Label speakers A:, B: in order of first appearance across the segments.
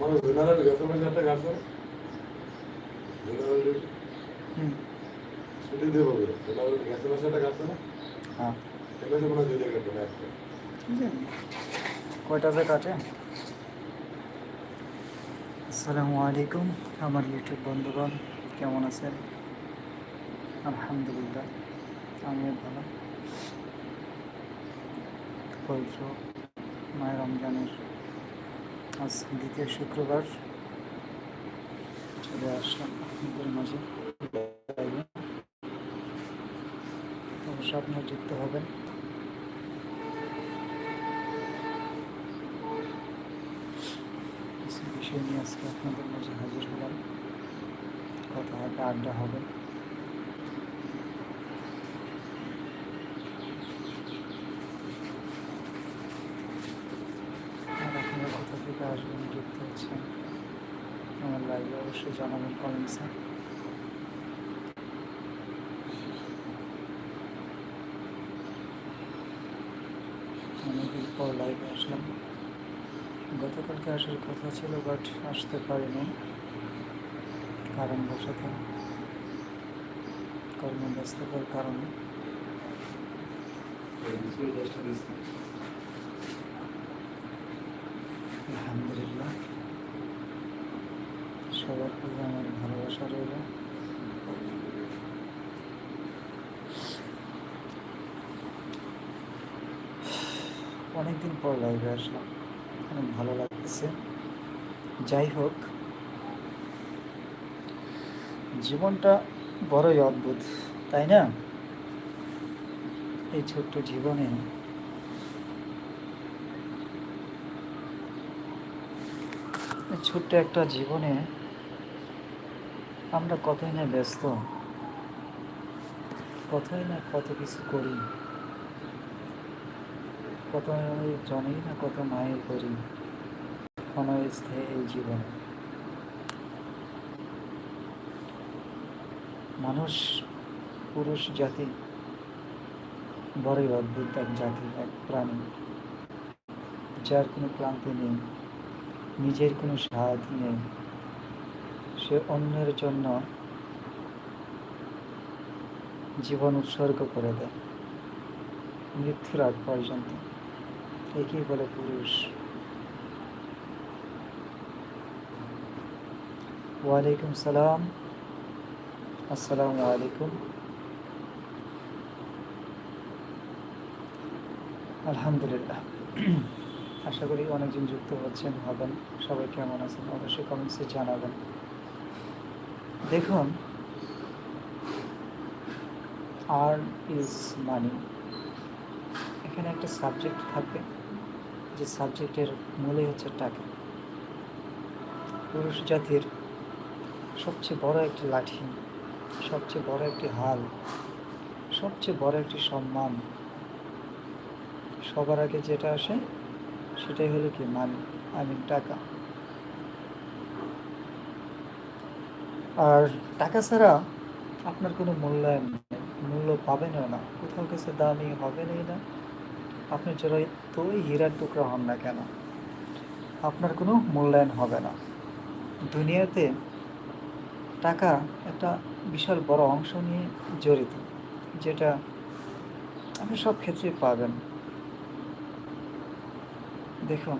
A: গ্যাসের মধ্যে একটা
B: হ্যাঁ।
A: এখানে কোনো দুই জায়গায় একটা একটা।
B: কি জানি কয়টা যে কাটে আসসালামু আলাইকুম আমার ইউটিউব বন্ধুগণ কেমন আছেন? আলহামদুলিল্লাহ আমিও ভালো। মায়ের রমজানের আজ দ্বিতীয় শুক্রবার। চলে আসলাম আপনাদের মাঝে। অবশ্যই আপনারা যুক্ত হবেন। কিছু বিষয় নিয়ে আজকে আপনাদের মাঝে হাজির হলাম। কথা হবে, আড্ডা হবে আর আপনারা কোথা থেকে আসবেন যুক্ত হচ্ছেন আমার লাইভে অবশ্যই জানাবেন কমেন্টসে অনেকদিন পর লাইভে আসলাম। গতকালকে আসার কথা ছিল বাট আসতে পারিনি। কারণ বশত কর্মব্যস্ততার কারণে। আলহামদুলিল্লাহ। সবার প্রতি আমার ভালোবাসা রইল। অনেকদিন পর লাইভে আসলাম। অনেক ভালো লাগতেছে। যাই হোক, জীবনটা বড়ই অদ্ভুত, তাই না? এই ছোট্ট জীবনে ছোট্ট একটা জীবনে আমরা কতই না ব্যস্ত। কতই না কত কিছু করি। কত জনেই না কত মায়ের করি। ক্ষণস্থায়ী এই জীবনে। মানুষ, পুরুষ, জাতি, বড়ই অদ্ভুত এক জাতি, এক প্রাণী। যার কোনো ক্লান্তি নেই, নিজের কোনো স্বাদ নেই। সে অন্যের জন্য জীবন উৎসর্গ করে দেয়। মৃত্যুর আগ পর্যন্ত। একেই বলে পুরুষ। ওয়ালাইকুম সালাম। আসসালামু আলাইকুম। আলহামদুলিল্লাহ। আশা করি অনেকজন যুক্ত হচ্ছেন, হবেন। সবাই কেমন আছেন? অবশ্যই কমেন্টসে জানাবেন। দেখুন আর্ন ইজ মানি এখানে একটা সাবজেক্ট থাকবে, যে সাবজেক্টের মূলে হচ্ছে টাকা। পুরুষ জাতির সবচেয়ে বড় একটি লাঠি, সবচেয়ে বড় একটি হাল সবচেয়ে বড় একটি সম্মান, সবার আগে যেটা আসে সেটাই হলো কি মানি আই মিন টাকা। আর টাকা ছাড়া আপনার কোনো মূল্যায়ন নেই, মূল্য পাবেনও না। কোথাও কিছু দামি হবেনই না আপনি যারা তোই হীরার টুকরা হন না কেন, আপনার কোনো মূল্যায়ন হবে না। দুনিয়াতে টাকা একটা বিশাল বড় অংশ নিয়ে জড়িত, যেটা আপনি সব ক্ষেত্রে পাবেন। দেখুন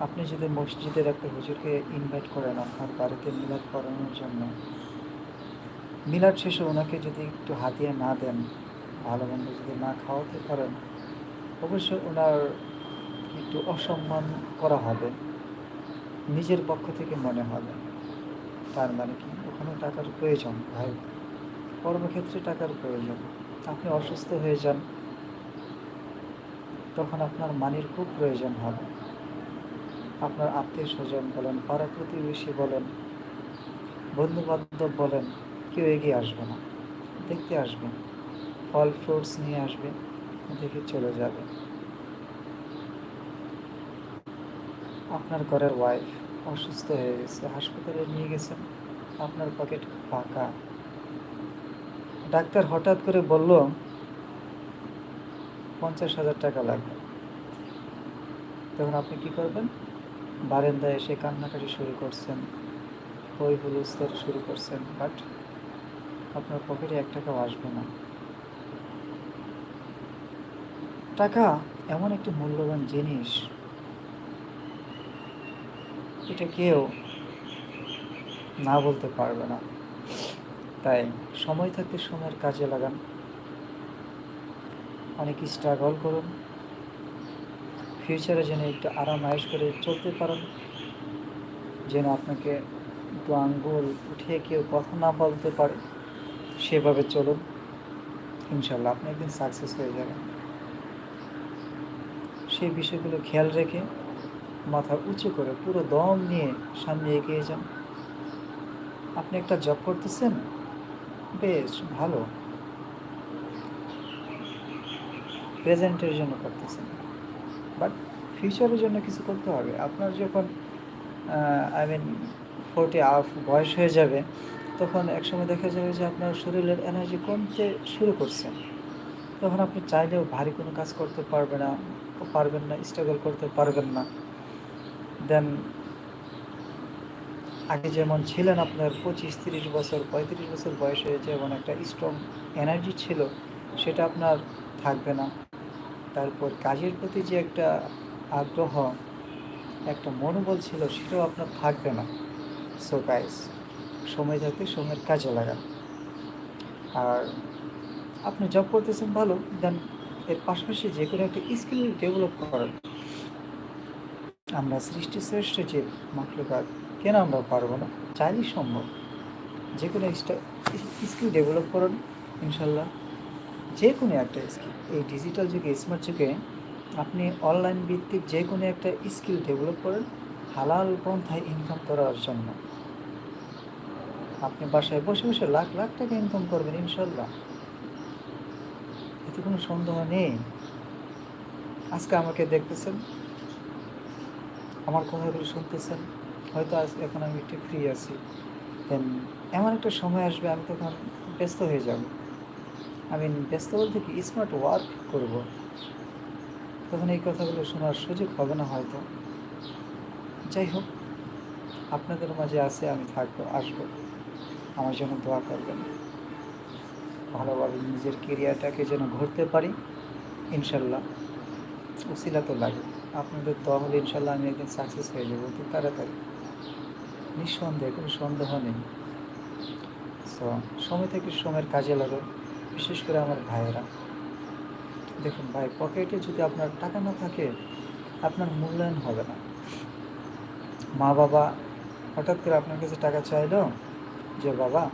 B: আপনি যদি মসজিদের একটা হুজুরকে ইনভাইট করেন আপনার বাড়িতে মিলাদ করানোর জন্য, মিলাদ শেষে ওনাকে যদি একটু হাতিয়ে না দেন, ভালো মন্দ যদি না খাওয়াতে পারেন, অবশ্যই ওনার একটু অসম্মান করা হবে, নিজের পক্ষ থেকে মনে হবে। তার মানে কি? ওখানে টাকার প্রয়োজন, ভাই। কর্মক্ষেত্রে টাকার প্রয়োজন। আপনি অসুস্থ হয়ে যান, তখন আপনার মানির খুব প্রয়োজন হবে। আপনার আত্মীয় স্বজন বলেন, পাড়া প্রতিবেশী বলেন বন্ধু বান্ধব বলেন, কেউ এগিয়ে আসবে না। দেখতে আসবে ফল ফ্রুটস নিয়ে আসবে, দেখে চলে যাবে। আপনার ঘরের ওয়াইফ অসুস্থ হয়ে গেছে, হাসপাতালে নিয়ে গেছেন, আপনার পকেট ফাঁকা। ডাক্তার হঠাৎ করে বলল, পঞ্চাশ হাজার টাকা লাগবে। তখন আপনি কি করবেন? বারান্দায় এসে কান্নাকাটি শুরু করছেন, হই হুলস্থর শুরু করছেন বাট আপনার পকেটে এক টাকাও আসবে না। টাকা এমন একটি মূল্যবান জিনিস, এটা কেউ না বলতে পারবে না। তাই সময় থাকতে সময়ের কাজে লাগান। অনেক স্ট্রাগল করুন ফিউচারে যেন একটু আরাম আয়েস করে চলতে পারেন। যেন আপনাকে একটু আঙ্গুল উঠিয়ে কেউ কথা না বলতে পারে, সেভাবে চলুন। ইনশাল্লাহ আপনি একদিন সাকসেস হয়ে যাবেন। সেই বিষয়গুলো খেয়াল রেখে মাথা উঁচু করে পুরো দম নিয়ে সামনে এগিয়ে যান। আপনি একটা জব করতেছেন? বেশ, ভালো। প্রেজেন্টের জন্য করতেছেন। ফিউচারের জন্য কিছু করতে হবে। আপনার যখন আই মিন ফোর্টি আপ বয়স হয়ে যাবে, তখন একসময় দেখা যাবে যে আপনার শরীরের এনার্জি কমতে শুরু করছে। তখন আপনি চাইলেও ভারী কোনো কাজ করতে পারবে না, পারবেন না স্ট্রাগল করতে পারবেন না। দেন আগে যেমন ছিলেন আপনার পঁচিশ, তিরিশ বছর, পঁয়ত্রিশ বছর বয়সে যেমন একটা স্ট্রং এনার্জি ছিল, সেটা আপনার থাকবে না। তারপর কাজের প্রতি যে একটা আগ্রহ, একটা মনোবল ছিল, সেটাও আপনার থাকবে না। সো গাইস সময় থাকতে সময়ের কাজে লাগান। আর আপনি জব করতেছেন ভালো দেন এর পাশাপাশি যে কোনো একটা স্কিল ডেভেলপ করেন। আমরা সৃষ্টি শ্রেষ্ঠ যে মাখলুকাত, কেন আমরা পারব না? চাইলেই সম্ভব। যে কোনো স্কিল ডেভেলপ করুন, ইনশাল্লাহ। যে কোনো একটা স্কিল এই ডিজিটাল যুগে স্মার্ট যুগে আপনি অনলাইন ভিত্তিক যে কোনো একটা স্কিল ডেভেলপ করেন, হালাল পন্থায় ইনকাম করার জন্য। আপনি বাসায় বসে বসে লাখ লাখ টাকা ইনকাম করবেন ইনশাল্লাহ এতে কোনো সন্দেহ নেই। আজকে আমাকে দেখতেছেন, আমার কথাগুলো শুনতেছেন, হয়তো আজ এখন আমি একটু ফ্রি আছি। দেন এমন একটা সময় আসবে, আমি তখন ব্যস্ত হয়ে যাব। আমি ব্যস্ত বলতে কি স্মার্ট ওয়ার্ক করব। তখন এই কথাগুলো শোনার সুযোগ হবে না হয়তো। যাই হোক, আপনাদের মাঝে আছে, আমি থাকব, আসব। আমার জন্য দোয়া করবেন। ভালোভাবে নিজের কেরিয়ারটাকে যেন ঘুরতে পারি, ইনশাল্লাহ। উসিলা তো লাগে। আপনাদের দোয়া হলে ইনশাল্লাহ আমি একদিন সাকসেস হয়ে যাব খুব তাড়াতাড়ি। নিঃসন্দেহে, কোনো সন্দেহ নেই। সো সময় থেকে সময়ের কাজে লাগো। বিশেষ করে আমার ভাইয়েরা। দেখুন ভাই, পকেটে যদি আপনার টাকা না থাকে, আপনার মূল্যায়ন হবে না। মা বাবা হঠাৎ করে আপনার কাছে টাকা চাইলো যে, বাবা,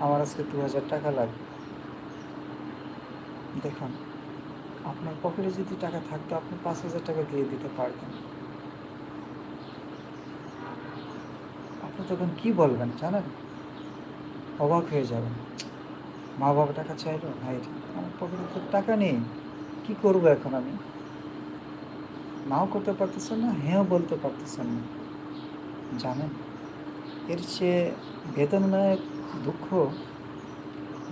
B: আমার আজকে দু হাজার টাকা লাগবে। দেখুন, আপনার পকেটে যদি টাকা থাকতো, আপনি পাঁচ হাজার টাকা দিয়ে দিতে পারতেন। আপনি তখন কি বলবেন, জানেন? অবাক হয়ে যাবেন। মা বাবা টাকা চাইলো, ভাই, আমার পকেটে তো টাকা নেই। কি করব এখন আমি? নাও করতে পারতেছেন না? হ্যাঁ বলতে পারতেছেন না। জানেন, এর চেয়ে বেদনায়ক দুঃখ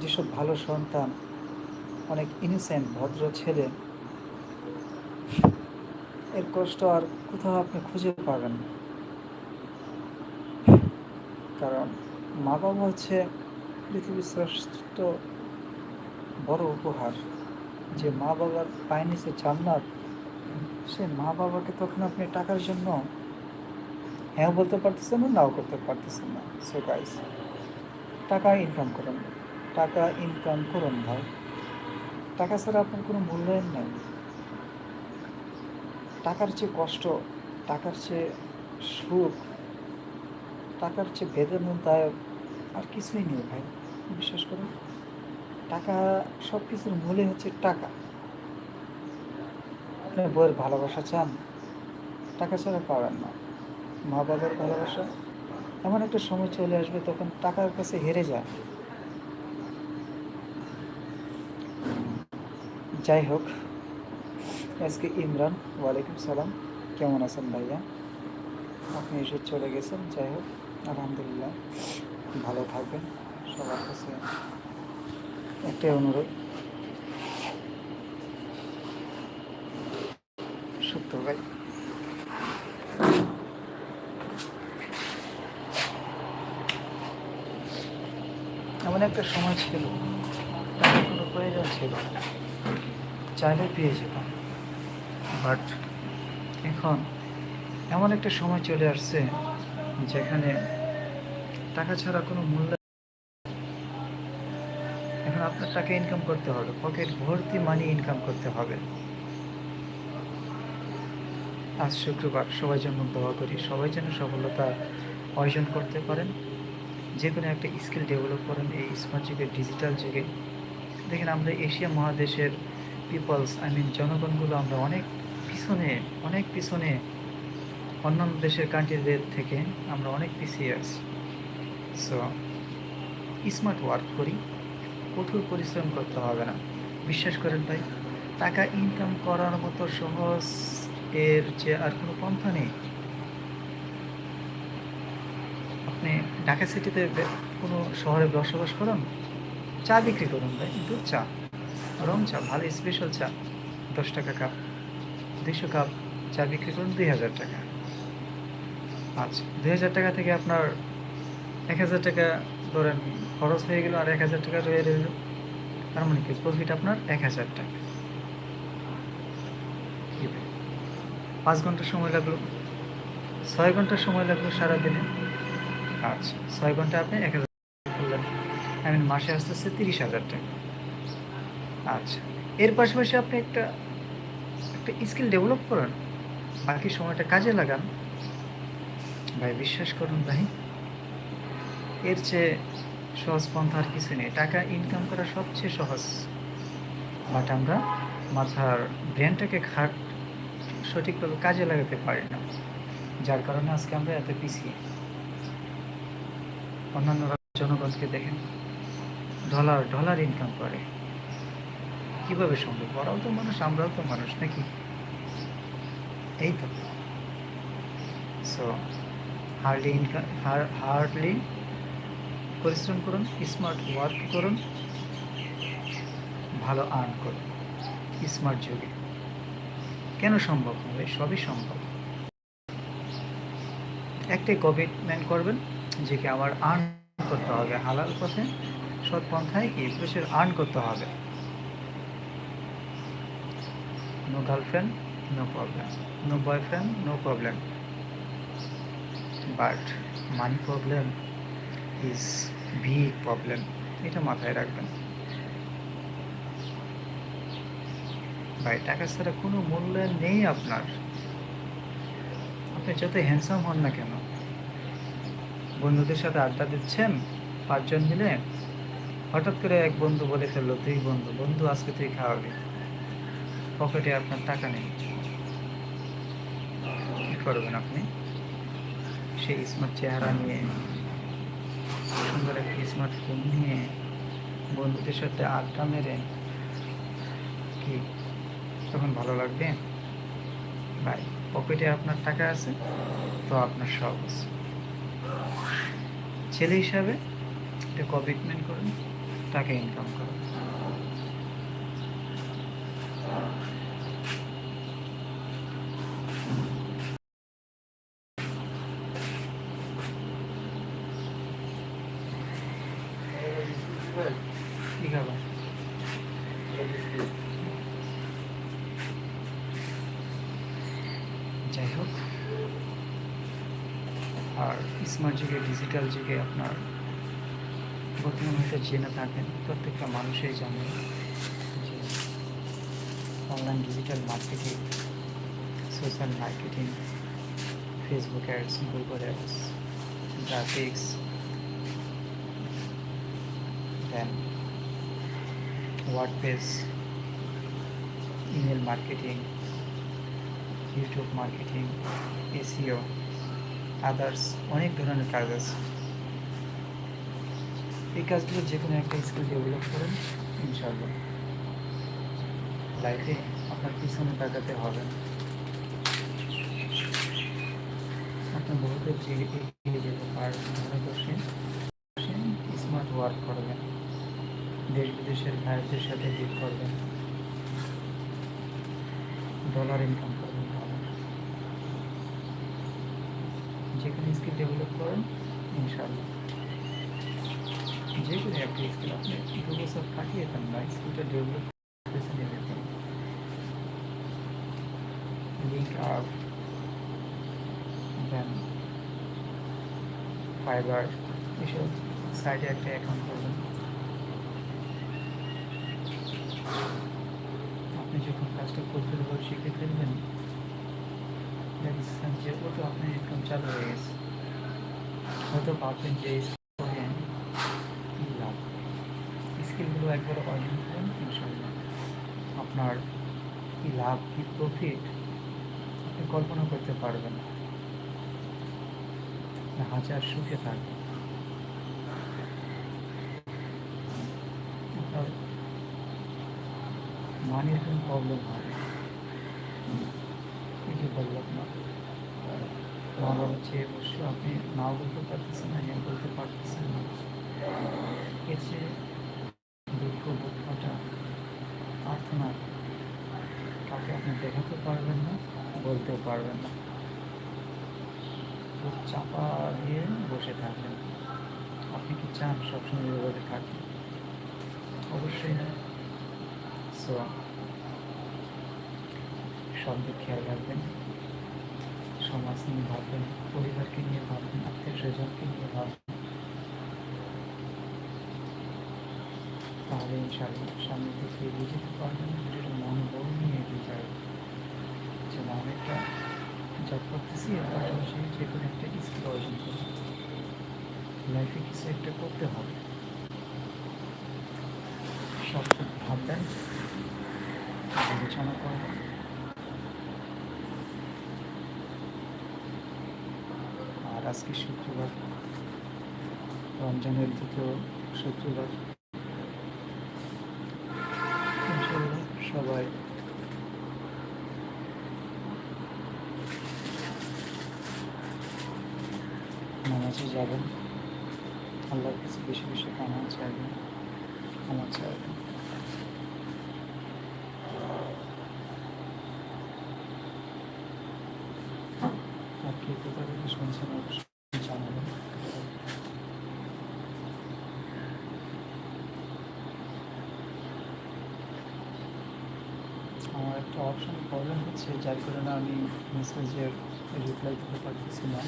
B: যেসব ভালো সন্তান, অনেক ইনোসেন্ট ভদ্র ছেলে, এর কষ্ট আর কোথাও আপনি খুঁজে পাবেন কারণ মা বাবা হচ্ছে পৃথিবীর শ্রেষ্ঠ বড় উপহার। যে মা বাবার পায়ে নিচে জান্নাত সে মা বাবাকে তখন আপনি টাকার জন্য হ্যাঁ বলতে পারতেছেন না, নাও করতে পারতেছেন না। সো গাইস টাকা ইনকাম করুন, টাকা ইনকাম করুন ভাই। টাকা ছাড়া আপনার কোনো মূল্যায়ন নেই। টাকার চেয়ে কষ্ট, টাকার চেয়ে সুখ, টাকার চেয়ে বেদনাদায়ক আর কিছুই নেই ভাই। বিশ্বাস করুন। টাকা সব কিছুর মূলে হচ্ছে টাকা। আপনি বইয়ের ভালোবাসা চান, টাকা ছাড়া পাবেন না। মা বাবার ভালোবাসা, এমন একটা সময় চলে আসবে তখন টাকার কাছে হেরে যায় যাই হোক, আজকে ইমরান, ওয়ালাইকুম সালাম। কেমন আছেন ভাইয়া? আপনি এসে চলে গেছেন, যাই হোক, আলহামদুলিল্লাহ। ভালো থাকবেন, সবার কাছে একটাই অনুরোধ। সত্য ভাই। এমন একটা সময় ছিল টাকার কোনো প্রয়োজন ছিল চাইলে পেয়ে যেতাম। বাট এখন এমন একটা সময় চলে আসছে, যেখানে টাকা ছাড়া কোনো মূল্য এখন আপনার টাকা ইনকাম করতে হবে। পকেট ভর্তি মানি ইনকাম করতে হবে। আজ শুক্রবার সবাই জন্য দোয়া করি, সবাই যেন সফলতা অর্জন করতে পারেন। যে কোনো একটা স্কিল ডেভেলপ করেন এই স্মার্ট যুগে ডিজিটাল যুগে। দেখেন আমরা এশিয়া মহাদেশের পিপলস আই মিন জনগণগুলো আমরা অনেক পিছনে অনেক পিছনে অন্যান্য দেশের কান্ট্রিদের থেকে আমরা অনেক পিছিয়ে আছি। সো স্মার্ট ওয়ার্ক করি। কঠোর পরিশ্রম করতে হবে না। বিশ্বাস করেন ভাই, টাকা ইনকাম করার মতো সহজ এর যে আর কোনো পন্থা নেই। আপনি ঢাকা সিটিতে কোনো শহরে বসবাস করুন? চা বিক্রি করুন ভাই, দুধ চা, রং চা, ভালো স্পেশাল চা, দশ টাকা কাপ দুইশো কাপ চা বিক্রি করুন দুই হাজার টাকা। আচ্ছা দুই হাজার টাকা থেকে আপনার এক হাজার টাকা ধরেন খরচ হয়ে গেল আর এক হাজার টাকা রয়ে রইল। তার মানে কি? প্রফিট আপনার এক হাজার টাকা। পাঁচ ঘণ্টা সময় লাগল। ছয় ঘণ্টা সময় লাগল সারাদিনে। আচ্ছা ছয় ঘণ্টা আপনি এক হাজার করলেন। আই মিন মাসে আসতে আসতে তিরিশ হাজার টাকা। আচ্ছা এর পাশাপাশি আপনি একটা একটা স্কিল ডেভেলপ করেন। বাকি সময়টা কাজে লাগান। ভাই, বিশ্বাস করুন ভাই। এর চেয়ে সহজ পন্থা আর কিছু নেই। টাকা ইনকাম করা সবচেয়ে সহজ। বাট আমরা মাথার ব্রেনটাকে খাট সঠিকভাবে কাজে লাগাতে পারি না। যার কারণে আজকে আমরা এত পিছিয়ে। অন্যান্য জনগণকে দেখেন ডলার ডলার ইনকাম করে। কীভাবে সম্ভব? ওরাও তো মানুষ, আমরাও তো মানুষ, নাকি? এই তো। সো হার্ডলি ইনকাম হার্ডলি পরিশ্রম করুন স্মার্ট ওয়ার্ক করুন, ভালো আর্ন করুন স্মার্ট যুগে কেন সম্ভব হবে? সবই সম্ভব। একটাই কমিটমেন্ট করবেন, যে কি আমার আর্ন করতে হবে হালাল পথে, সৎ পন্থায় কি প্রচুর আর্ন করতে হবে। No girlfriend no problem no boyfriend no problem but money problem is big problem এটা মাথায় রাখবেন। ভাই, টাকা ছাড়া কোনো মূল্য নেই আপনার। আপনি যত হ্যান্ডসাম হন না কেন, বন্ধুদের সাথে আড্ডা দিচ্ছেন, পাঁচজন মিলে, হঠাৎ করে এক বন্ধু বলে ফেলল, তুই বন্ধু বন্ধু আজকে তুই খাওয়াবি। পকেটে আপনার টাকা নেই। কি করবেন আপনি? সেই স্মার্ট চেহারা নিয়ে সুন্দর একটা স্মার্টফোন নিয়ে বন্ধুদের সাথে আড্ডা মেরে কি? তখন ভালো লাগবে? ভাই, পকেটে আপনার টাকা আছে, তো আপনার সব আছে। ছেলে হিসাবে একটা কমিটমেন্ট করুন, টাকা ইনকাম করুন কি খাবার যাই হোক আর স্মার্ট যুগে ডিজিটাল যুগে আপনার বর্তমান হয়তো জেনে থাকেন। প্রত্যেকটা মানুষই জানে যে online digital marketing social marketing Facebook ads Google ads graphics then WordPress email marketing YouTube marketing SEO others অনেক ধরনের কাজ আছে। এই কাজগুলো যে কোনো একটা স্কিল ডেভেলপ করেন ইনশাল্লাহ লাইফে আপনার পিছনে তাকাতে হবে। আপনার বহুতের যে এগিয়ে যেতে পারবেন স্মার্ট ওয়ার্ক করবেন। দেশ বিদেশের ভাইদের সাথে ডিল করবেন। ডলার ইনকাম করবেন ডলার যেখানে স্কিল ডেভেলপ করেন ইনশাআল্লাহ যে কোনো একটা স্কিল আপনি দু বছর কাটিয়ে দেন না স্কিলটা ডেভেলপ করতেছেন এরকম লিঙ্ক আপ দেন ফাইবার এসব সাইডে একটা অ্যাকাউন্ট করবেন আপনি যখন কাজটা করতে করে শিখে ফেলবেন দেখছেন যে ও আপনার ইনকাম চালু হয়ে গেছে হয়তো ভাববেন যে করেন কী লাভ স্কিলগুলো একবার অর্জন করেন ইনশাল্লাহ আপনার কী লাভ কী প্রফিট আপনি কল্পনা করতে পারবেন না। হাজার সুখে থাকবেন। মানির কোনো প্রবলেম হয় বললাম না বাবা চেয়ে বসে আপনি নাও বলতে পারতেছেন না হ্যাঁ বলতে পারতেছেন না। এর যে দুঃখ দুঃখটা প্রার্থনা কাউকে আপনি দেখাতে পারবেন না, বলতেও পারবেন না। চাপা দিয়ে বসে থাকবেন। আপনি কি চান সবসময় এভাবে থাকবেন অবশ্যই না। সো সব দিক খেয়াল রাখবেন। সমাজ নিয়ে ভাববেন, পরিবারকে নিয়ে ভাববেন, আত্মীয় স্বজনকে নিয়ে ভাববেন। তাহলে ইনশাআল্লাহ সামনে দিকে এগিয়ে যেতে পারবেন। যেটা মনোবল নিয়ে এগিয়ে যাবে যে একটা জব করতেছি এর পাশাপাশি যে কোনো একটা স্কিল অর্জন করি লাইফে কিছু একটা করতে হবে। সব ভাববেন, বিবেচনা করবেন আর আজকে শুক্রবার, রমজানের দ্বিতীয় শুক্রবার। সবাই নামাজে যাবেন। আল্লাহর কাছে বেশি বেশি কামা চাইবেন ক্ষমা চাইবেন আর কে কোথা থেকে শুনছেন জানাবেন আমার একটা অপশন প্রবলেম হচ্ছে, যার কারণে আমি মেসেজের রিপ্লাই দিতে পারতেছি না।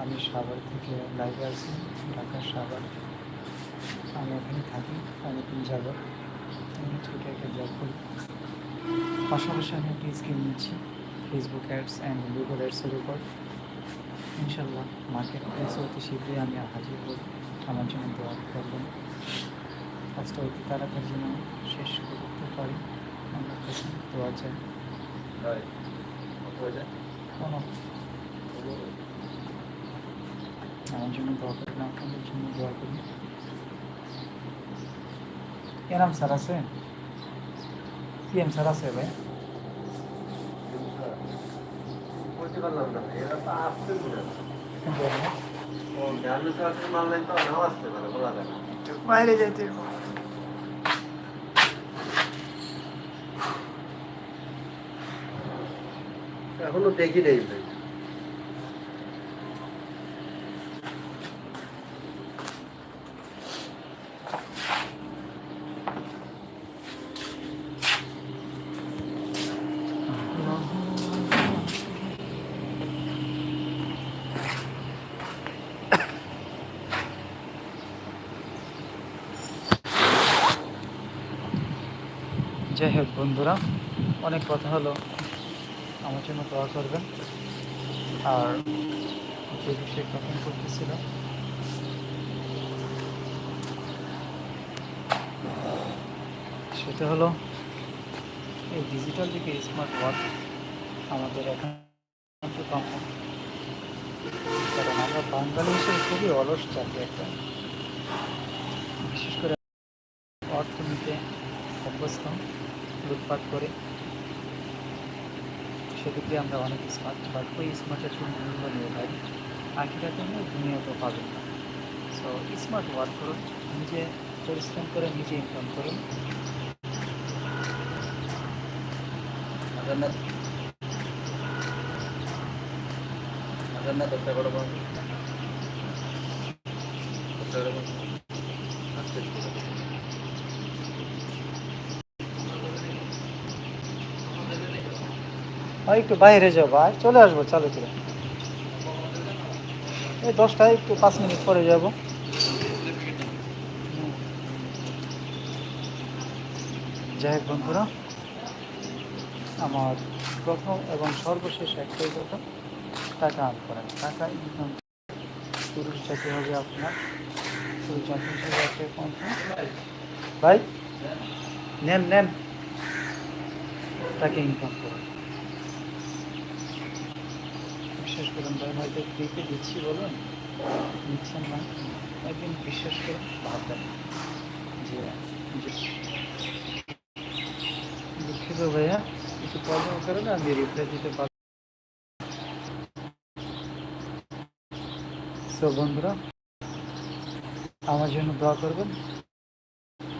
B: আমি সাভার থেকে লাইভে আছি, ঢাকার সাভার। আমি এখানে থাকি, অনেকদিন যাব আমি ছোটো একটা জব করি পাশাপাশি আমি একটি স্কিম নিচ্ছি। ফেসবুক অ্যাডস অ্যান্ড গুগল অ্যাডসের উপর ইনশাল্লাহ মার্কেট প্লেসে অতি শীঘ্রই আমি হাজির হব। আমার জন্য দোয়া করবেন। কাজটা অতি তাড়াতাড়ি যেন শেষ করতে পারি। আমার দোয়া চাই। কোনো আমার জন্য দোয়া করবেন আপনাদের জন্য দোয়া করি এরাম স্যার আছে? পিএম স্যার আছে ভাই?
C: পারলাম না এরা তো আসতে
B: বাইরে যাইতে
C: এখনও দেখি নেই।
B: যাই হোক বন্ধুরা, অনেক কথা হলো। আমার জন্য দোয়া করবেন। আর যে বিষয়ে কথা করতেছিল সেটা হলো, এই ডিজিটাল যুগে স্মার্ট ওয়ার্ক আমাদের এখন কারণ আমরা বাঙালি হিসেবে খুবই অলস জাতি একটা। বিশেষ করে অর্থনীতি অভ্যস্ত। লুটপাট করে। দিয়ে আমরা অনেক স্মার্ট বাট ওই স্মার্টের জন্য মূল্য নিয়ে ভাই। আখিরাতে না দুনিয়াতেও পাবেন না। সো স্মার্ট ওয়ার্ক করুন, নিজে পরিশ্রম করে নিজে ইনকাম করুন।
C: জান্নাত জান্নাত একটা বড় বড় সমস্যা হলে আস্তে আস্তে
B: একটু বাইরে যাও ভাই। চলে আসব, চালু করে। এই দশটায় একটু পাঁচ মিনিট পরে যাব। যাই হোক বন্ধুরা, আমার প্রথম এবং সর্বশেষ একটাই কথা, টাকা আর্ন করেন টাকা ইনকাম পুরুষ জাতি হবে আপনার। পুরুষ হিসেবে ভাই, নেন নেন। টাকা ইনকাম করুন। বিশ্বাস করুন ভাই হয়তো ফ্রিতে দিচ্ছি বলুন নিচ্ছেন না। একদিন বিশ্বাস করে ভাববেন যে দুঃখিত ভাইয়া একটু প্রবলেম করে না আমি রিপ্লাই দিতে পারব। সো বন্ধুরা আমার জন্য দোয়া করবেন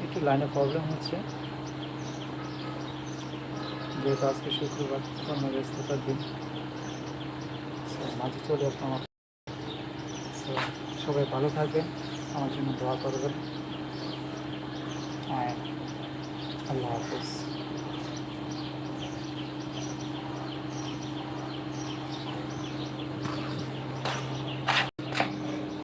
B: একটু লাইনে প্রবলেম হচ্ছে। যেহেতু আজকে শুক্রবার কর্মব্যস্ততার দিন। So, মাঝে চলে আসলাম So, সবাই ভালো থাকবেন আমার জন্য দোয়া করবেন। আল্লাহ হাফিজ।